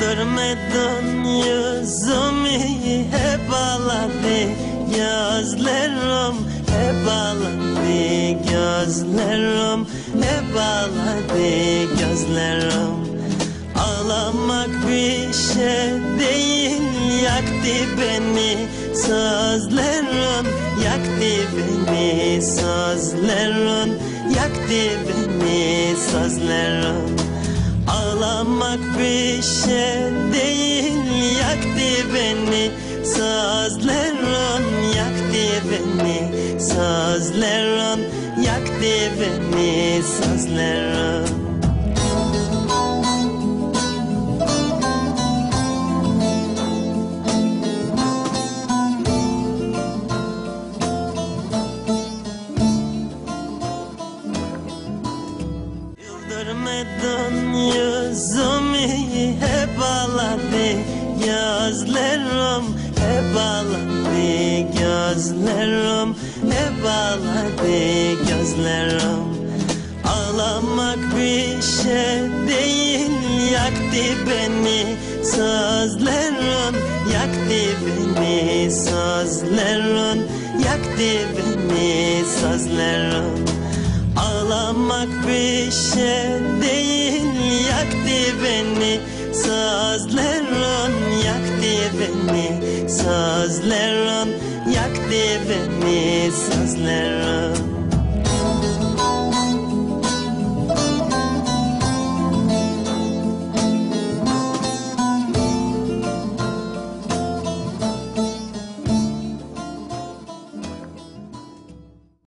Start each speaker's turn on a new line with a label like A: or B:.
A: Güldürmedin yüzümü hep ağladı gözlerim hep ağladı gözlerim hep ağladı gözlerim. Ağlamak bir şey değil yaktı beni sözlerin yaktı beni sözlerin yaktı beni sözlerin Ağlamak bir şey değil. Yaktı beni Sözlerin yaktı beni Sözlerin yaktı beni Sözlerin Yüzümü hep ağladı. Gözlerim hep gözlerim hep gözlerim. Ağlamak bir şey değil yaktı beni. Sözlerin yaktı beni sözlerin yaktı beni sözlerin Ağlamak bir şey değil yaktı beni Sözlerin yaktı beni Sözlerin yaktı beni Sözlerin